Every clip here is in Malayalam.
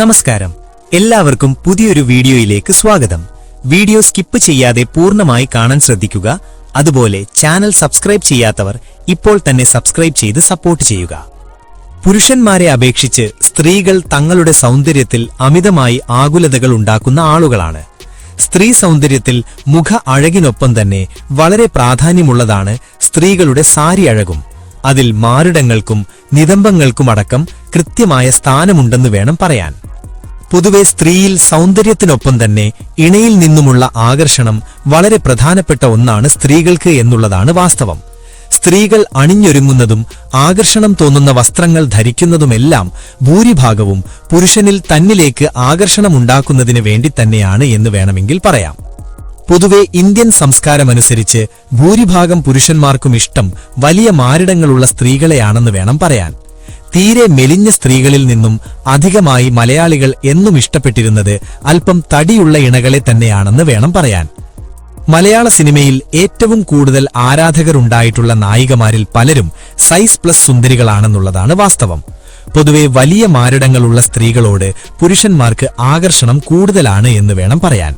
നമസ്കാരം. എല്ലാവർക്കും പുതിയൊരു വീഡിയോയിലേക്ക് സ്വാഗതം. വീഡിയോ സ്കിപ്പ് ചെയ്യാതെ പൂർണമായി കാണാൻ ശ്രദ്ധിക്കുക. അതുപോലെ ചാനൽ സബ്സ്ക്രൈബ് ചെയ്യാത്തവർ ഇപ്പോൾ തന്നെ സബ്സ്ക്രൈബ് ചെയ്ത് സപ്പോർട്ട് ചെയ്യുക. പുരുഷന്മാരെ അപേക്ഷിച്ച് സ്ത്രീകൾ തങ്ങളുടെ സൗന്ദര്യത്തിൽ അമിതമായി ആകുലതകൾ ഉണ്ടാക്കുന്ന ആളുകളാണ്. സ്ത്രീ സൗന്ദര്യത്തിൽ മുഖ അഴകിനൊപ്പം തന്നെ വളരെ പ്രാധാന്യമുള്ളതാണ് സ്ത്രീകളുടെ സാരി അഴകും. അതിൽ മാറിടങ്ങൾക്കും നിതംബങ്ങൾക്കുമടക്കം കൃത്യമായ സ്ഥാനമുണ്ടെന്ന് വേണം പറയാൻ. പൊതുവെ സ്ത്രീയിൽ സൗന്ദര്യത്തിനൊപ്പം തന്നെ ഇണയിൽ നിന്നുമുള്ള ആകർഷണം വളരെ പ്രധാനപ്പെട്ട ഒന്നാണ് സ്ത്രീകൾക്ക് എന്നുള്ളതാണ് വാസ്തവം. സ്ത്രീകൾ അണിഞ്ഞൊരുങ്ങുന്നതും ആകർഷണം തോന്നുന്ന വസ്ത്രങ്ങൾ ധരിക്കുന്നതുമെല്ലാം ഭൂരിഭാഗവും പുരുഷനിൽ തന്നിലേക്ക് ആകർഷണമുണ്ടാക്കുന്നതിന് വേണ്ടി തന്നെയാണ് എന്ന് വേണമെങ്കിൽ പറയാം. പൊതുവെ ഇന്ത്യൻ സംസ്കാരമനുസരിച്ച് ഭൂരിഭാഗം പുരുഷന്മാർക്കും ഇഷ്ടം വലിയ മാരിടങ്ങളുള്ള സ്ത്രീകളെയാണെന്ന് വേണം പറയാൻ. തീരെ മെലിഞ്ഞ സ്ത്രീകളിൽ നിന്നും അധികമായി മലയാളികൾ എന്നും ഇഷ്ടപ്പെട്ടിരുന്നത് അല്പം തടിയുള്ള ഇണകളെ തന്നെയാണെന്ന് വേണം പറയാൻ. മലയാള സിനിമയിൽ ഏറ്റവും കൂടുതൽ ആരാധകരുണ്ടായിട്ടുള്ള നായികമാരിൽ പലരും സൈസ് പ്ലസ് സുന്ദരികളാണെന്നുള്ളതാണ് വാസ്തവം. പൊതുവെ വലിയ മാരടങ്ങളുള്ള സ്ത്രീകളോട് പുരുഷന്മാർക്ക് ആകർഷണം കൂടുതലാണ് എന്ന് വേണം പറയാൻ.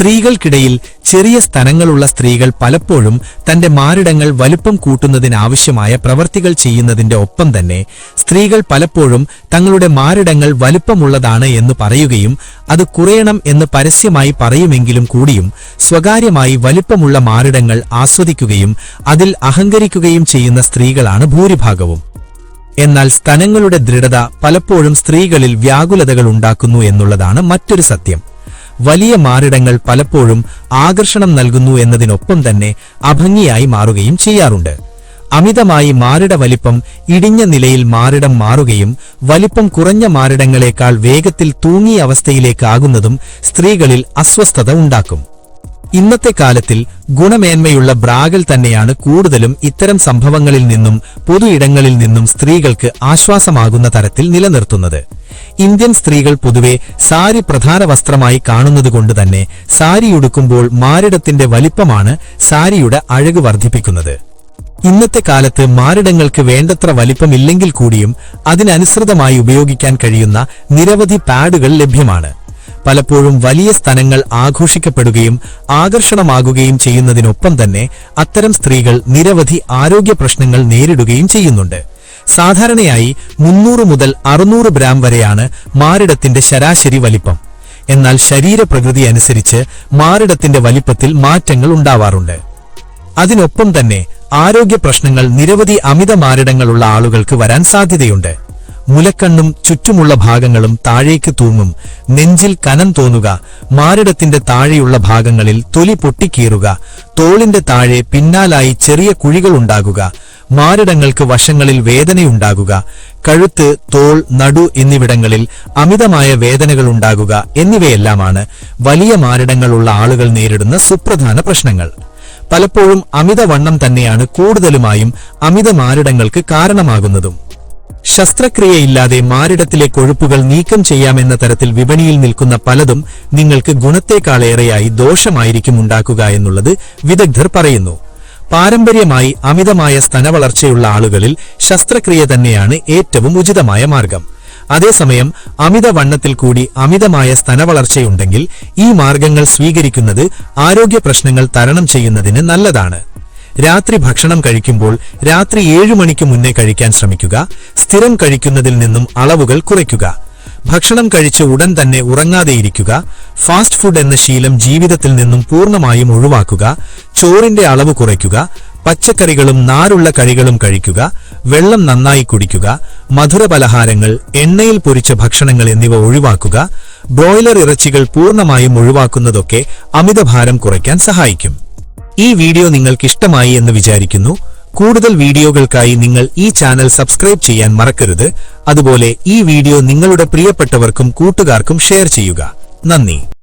സ്ത്രീകൾക്കിടയിൽ ചെറിയ സ്ഥലങ്ങളുള്ള സ്ത്രീകൾ പലപ്പോഴും തന്റെ മാരിടങ്ങൾ വലുപ്പം കൂട്ടുന്നതിനാവശ്യമായ പ്രവൃത്തികൾ ചെയ്യുന്നതിന്റെ ഒപ്പം തന്നെ സ്ത്രീകൾ പലപ്പോഴും തങ്ങളുടെ മാരിടങ്ങൾ വലുപ്പമുള്ളതാണ് എന്ന് പറയുകയും അത് കുറയണം എന്ന് പരസ്യമായി പറയുമെങ്കിലും കൂടിയും സ്വകാര്യമായി വലുപ്പമുള്ള മാരിടങ്ങൾ ആസ്വദിക്കുകയും അതിൽ അഹങ്കരിക്കുകയും ചെയ്യുന്ന സ്ത്രീകളാണ് ഭൂരിഭാഗവും. എന്നാൽ സ്ഥലങ്ങളുടെ ദൃഢത പലപ്പോഴും സ്ത്രീകളിൽ വ്യാകുലതകൾ ഉണ്ടാക്കുന്നു എന്നുള്ളതാണ് മറ്റൊരു സത്യം. വലിയ മാറിടങ്ങൾ പലപ്പോഴും ആകർഷണം നൽകുന്നു എന്നതിനൊപ്പം തന്നെ അഭംഗിയായി മാറുകയും ചെയ്യാറുണ്ട്. അമിതമായി മാറിട വലിപ്പം ഇടിഞ്ഞ നിലയിൽ മാറിടം മാറുകയും വലിപ്പം കുറഞ്ഞ മാറിടങ്ങളെക്കാൾ വേഗത്തിൽ തൂങ്ങിയ അവസ്ഥയിലേക്കാകുന്നതും സ്ത്രീകളിൽ അസ്വസ്ഥത ഉണ്ടാക്കും. ഇന്നത്തെ കാലത്തിൽ ഗുണമേന്മയുള്ള ബ്രാകൾ തന്നെയാണ് കൂടുതലും ഇത്തരം സംഭവങ്ങളിൽ നിന്നും പൊതു ഇടങ്ങളിൽ നിന്നും സ്ത്രീകൾക്ക് ആശ്വാസമാകുന്ന തരത്തിൽ നിലനിർത്തുന്നത്. ഇന്ത്യൻ സ്ത്രീകൾ പൊതുവെ സാരി പ്രധാന വസ്ത്രമായി കാണുന്നതുകൊണ്ട് തന്നെ സാരിയുടുക്കുമ്പോൾ മാരിടത്തിന്റെ വലിപ്പമാണ് സാരിയുടെ അഴക് വർദ്ധിപ്പിക്കുന്നത്. ഇന്നത്തെ കാലത്ത് മാരിടങ്ങൾക്ക് വേണ്ടത്ര വലിപ്പമില്ലെങ്കിൽ കൂടിയും അതിനനുസൃതമായി ഉപയോഗിക്കാൻ കഴിയുന്ന നിരവധി പാഡുകൾ ലഭ്യമാണ്. പലപ്പോഴും വലിയ സ്ഥലങ്ങൾ ആഘോഷിക്കപ്പെടുകയും ആകർഷണമാകുകയും ചെയ്യുന്നതിനൊപ്പം തന്നെ അത്തരം സ്ത്രീകൾ നിരവധി ആരോഗ്യ പ്രശ്നങ്ങൾ നേരിടുകയും ചെയ്യുന്നുണ്ട്. സാധാരണയായി മുന്നൂറ് മുതൽ അറുന്നൂറ് ഗ്രാം വരെയാണ് മാറിടത്തിന്റെ ശരാശരി വലിപ്പം. എന്നാൽ ശരീരപ്രകൃതി അനുസരിച്ച് മാറിടത്തിന്റെ വലിപ്പത്തിൽ മാറ്റങ്ങൾ ഉണ്ടാവാറുണ്ട്. അതിനൊപ്പം തന്നെ ആരോഗ്യ പ്രശ്നങ്ങൾ നിരവധി അമിത മാരിടങ്ങളുള്ള ആളുകൾക്ക് വരാൻ സാധ്യതയുണ്ട്. മുലക്കണ്ണും ചുറ്റുമുള്ള ഭാഗങ്ങളും താഴേക്ക് തൂങ്ങും. നെഞ്ചിൽ കനം തോന്നുക. മാരിടത്തിന്റെ താഴെയുള്ള ഭാഗങ്ങളിൽ തൊലി പൊട്ടിക്കീറുക. തോളിന്റെ താഴെ പിന്നാലായി ചെറിയ കുഴികൾ ഉണ്ടാകുക. മാരിടങ്ങൾക്ക് വശങ്ങളിൽ വേദനയുണ്ടാകുക. കഴുത്ത് തോൾ നടു എന്നിവിടങ്ങളിൽ അമിതമായ വേദനകൾ ഉണ്ടാകുക എന്നിവയെല്ലാമാണ് വലിയ മാരിടങ്ങളുള്ള ആളുകൾ നേരിടുന്ന സുപ്രധാന പ്രശ്നങ്ങൾ. പലപ്പോഴും അമിതവണ്ണം തന്നെയാണ് കൂടുതലുമായും അമിത മാരിടങ്ങൾക്ക് കാരണമാകുന്നതും. ശസ്ത്രക്രിയയില്ലാതെ മാരിടത്തിലെ കൊഴുപ്പുകൾ നീക്കം ചെയ്യാമെന്ന തരത്തിൽ വിപണിയിൽ നിൽക്കുന്ന പലതും നിങ്ങൾക്ക് ഗുണത്തേക്കാളേറെയായി ദോഷമായിരിക്കും ഉണ്ടാക്കുക എന്നുള്ളത് വിദഗ്ധർ പറയുന്നു. പാരമ്പര്യമായി അമിതമായ സ്തനവളർച്ചയുള്ള ആളുകളിൽ ശസ്ത്രക്രിയ തന്നെയാണ് ഏറ്റവും ഉചിതമായ മാർഗം. അതേസമയം അമിതവണ്ണത്തിൽ കൂടി അമിതമായ സ്തനവളർച്ചയുണ്ടെങ്കിൽ ഈ മാർഗങ്ങൾ സ്വീകരിക്കുന്നത് ആരോഗ്യ പ്രശ്നങ്ങൾ തരണം ചെയ്യുന്നതിന് നല്ലതാണ്. രാത്രി ഭക്ഷണം കഴിക്കുമ്പോൾ രാത്രി ഏഴു മണിക്ക് മുന്നേ കഴിക്കാൻ ശ്രമിക്കുക. സ്ഥിരം കഴിക്കുന്നതിൽ നിന്നും അളവുകൾ കുറയ്ക്കുക. ഭക്ഷണം കഴിച്ച് ഉടൻ തന്നെ ഉറങ്ങാതെയിരിക്കുക ഫാസ്റ്റ് ഫുഡ് എന്ന ശീലം ജീവിതത്തിൽ നിന്നും പൂർണമായും ഒഴിവാക്കുക. ചോറിന്റെ അളവ് കുറയ്ക്കുക. പച്ചക്കറികളും നാരുള്ള കഴികളും കഴിക്കുക. വെള്ളം നന്നായി കുടിക്കുക. മധുര പലഹാരങ്ങൾ എണ്ണയിൽ പൊരിച്ച ഭക്ഷണങ്ങൾ എന്നിവ ഒഴിവാക്കുക. ബ്രോയിലർ ഇറച്ചികൾ പൂർണമായും ഒഴിവാക്കുന്നതൊക്കെ അമിതഭാരം കുറയ്ക്കാൻ സഹായിക്കും. ഈ വീഡിയോ നിങ്ങൾക്ക് ഇഷ്ടമായി എന്ന് വിചാരിക്കുന്നു. കൂടുതൽ വീഡിയോകൾക്കായി നിങ്ങൾ ഈ ചാനൽ സബ്സ്ക്രൈബ് ചെയ്യാൻ മറക്കരുത്. അതുപോലെ ഈ വീഡിയോ നിങ്ങളുടെ പ്രിയപ്പെട്ടവർക്കും കൂട്ടുകാർക്കും ഷെയർ ചെയ്യുക. നന്ദി.